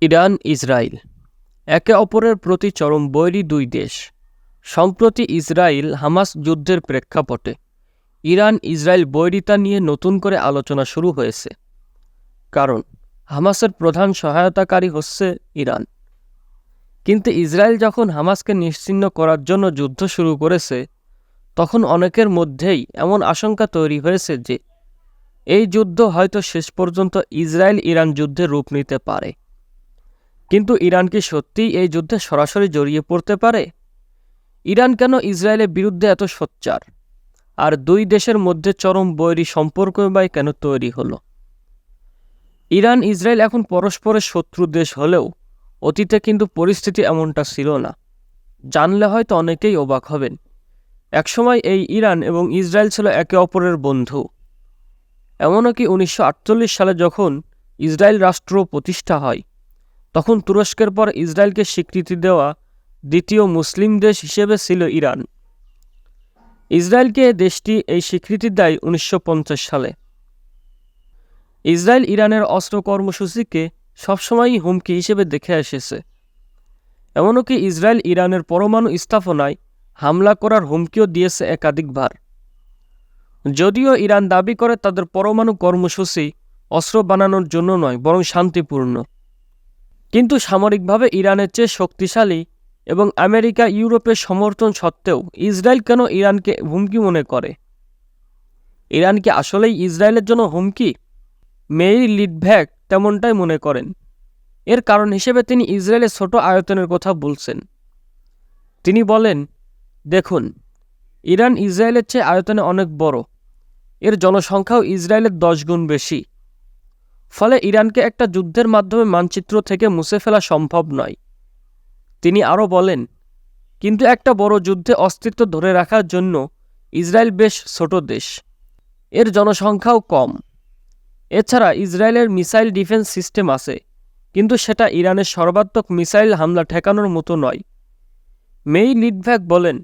Iran Israel একে অপরের প্রতি চরম বৈরী দুই দেশ। সম্প্রতি ইসরায়েল হামাস যুদ্ধের প্রেক্ষাপটে ইরান ইসরায়েল বৈরিতা নিয়ে নতুন করে আলোচনা শুরু হয়েছে। কারণ, হামাসের প্রধান সহায়তাকারী হচ্ছে ইরান। কিন্তু ইসরায়েল যখন হামাসকে নিশ্চিহ্ন করার জন্য যুদ্ধ শুরু করেছে, তখন অনেকের মধ্যেই এমন আশঙ্কা তৈরি হয়েছে যে, এই যুদ্ধ হয়তো শেষ পর্যন্ত ইসরায়েল ইরান যুদ্ধে রূপ নিতে পারে। কিন্তু ইরান কি সত্যিই এই যুদ্ধে সরাসরি জড়িয়ে পড়তে পারে? ইরান কেন ইসরায়েলের বিরুদ্ধে এত সোচ্চার? আর দুই দেশের মধ্যে চরম বৈরী সম্পর্ক বাই কেন তৈরি হলো? ইরান ইসরায়েল এখন পরস্পরের শত্রু দেশ হলেও অতীতে কিন্তু পরিস্থিতি এমনটা ছিল না। জানলে হয়তো অনেকেই অবাক হবেন। একসময় এই ইরান এবং ইসরায়েল ছিল একে অপরের বন্ধু। এমনও কি উনিশশো সালে যখন ইসরায়েল রাষ্ট্র প্রতিষ্ঠা হয় তখন তুরস্কের পর ইসরায়েলকে স্বীকৃতি দেওয়া দ্বিতীয় মুসলিম দেশ হিসেবে ছিল ইরান। ইসরায়েলকে দেশটি এই স্বীকৃতি দেয় উনিশশো পঞ্চাশ সালে। ইসরায়েল ইরানের অস্ত্র কর্মসূচিকে সবসময়ই হুমকি হিসেবে দেখে এসেছে। এমনকি ইসরায়েল ইরানের পরমাণু স্থাপনায় হামলা করার হুমকিও দিয়েছে একাধিকবার। যদিও ইরান দাবি করে তাদের পরমাণু কর্মসূচি অস্ত্র বানানোর জন্য নয়, বরং শান্তিপূর্ণ। কিন্তু সামরিকভাবে ইরানের চেয়ে শক্তিশালী এবং আমেরিকা ইউরোপের সমর্থন সত্ত্বেও ইসরায়েল কেন ইরানকে হুমকি মনে করে? ইরান কি আসলেই ইসরায়েলের জন্য হুমকি? মেরি লিডভ্যাক তেমনটাই মনে করেন। এর কারণ হিসেবে তিনি ইসরায়েলের ছোট আয়তনের কথা বলছেন। তিনি বলেন, দেখুন, ইরান ইসরায়েলের চেয়ে আয়তনে অনেক বড়। এর জনসংখ্যাও ইসরায়েলের দশ গুণ বেশি। ফলে ইরানকে একটা যুদ্ধের মাধ্যমে মানচিত্র থেকে মুছে ফেলা সম্ভব নয়। তিনি আরও বলেন, কিন্তু একটা বড় যুদ্ধে অস্তিত্ব ধরে রাখার জন্য ইসরায়েল বেশ ছোট দেশ। এর জনসংখ্যাও কম। এছাড়া ইসরায়েলের মিসাইল ডিফেন্স সিস্টেম আছে, কিন্তু সেটা ইরানের সর্বাত্মক মিসাইল হামলা ঠেকানোর মতো নয়। মেই লিডভ্যাক বলেন,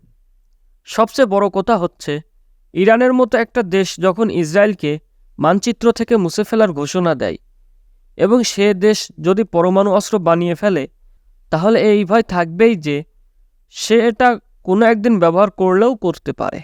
সবচেয়ে বড় কথা হচ্ছে, ইরানের মতো একটা দেশ যখন ইসরায়েলকে মানচিত্র থেকে মুছে ফেলার ঘোষণা দেয় এবং সে দেশ যদি পরমাণু অস্ত্র বানিয়ে ফেলে, তাহলে এই ভয় থাকবেই যে সে এটা কোনো একদিন ব্যবহার করলেও করতে পারে।